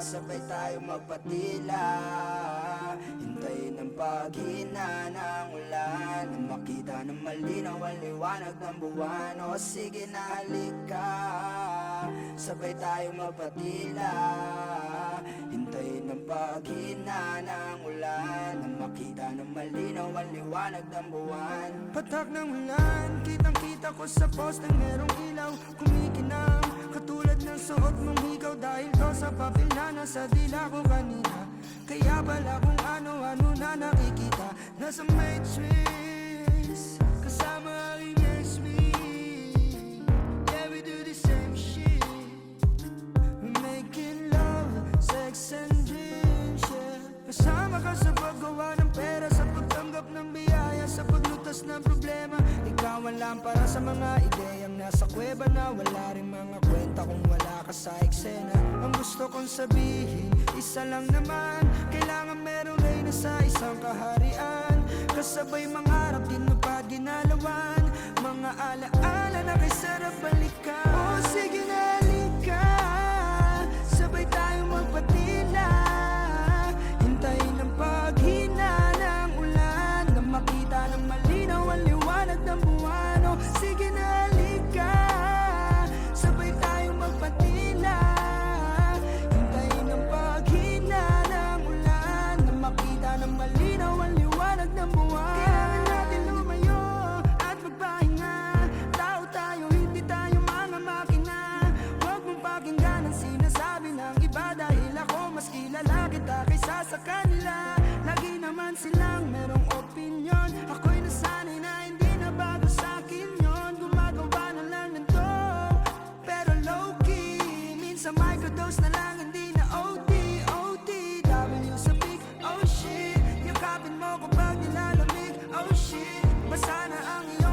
Sabay tayo magpatila. Hintayin ang paghina ng ulan makita ng malinaw ang liwanag ng buwan. O sige na halika. Sabay tayo magpatila. Hintayin ang paghina ng ulan makita ng malinaw ang liwanag ng buwan. Patak ng ulan, kitang kita ko sa poste Merong ilaw, kumikinang ng suot mong ikaw Dahil to sa papel na nasa dila ko kanina. Kaya pala kung ano-ano na nakikita Nasa matrix Kasama aking ex-me Yeah, we do the same shit. We're making love, sex and dreams, yeah. Kasama ka sa paggawa ng pera Sa pagtanggap ng biyaya Sa paglutas ng problema. Ikaw ang lampara sa mga ideyang nasa kuweba na. Wala rin mga kwenta kung wala ka sa eksena. Ang gusto kong sabihin, isa lang naman. Kailangan merong reyna sa isang kaharian. Kasabay mangarap, tinupad, ginalawan. Mga alaala na kay sa kanila. Lagi naman silang merong opinion. Ako'y nasanay na hindi na bago sa akin yun. Gumagawa na lang ng to Pero low-key. Minsan microdose na lang hindi na OD OD W sa big oh shit. Yakapin mo kapag nilalamig oh shit. Basa na ang iyong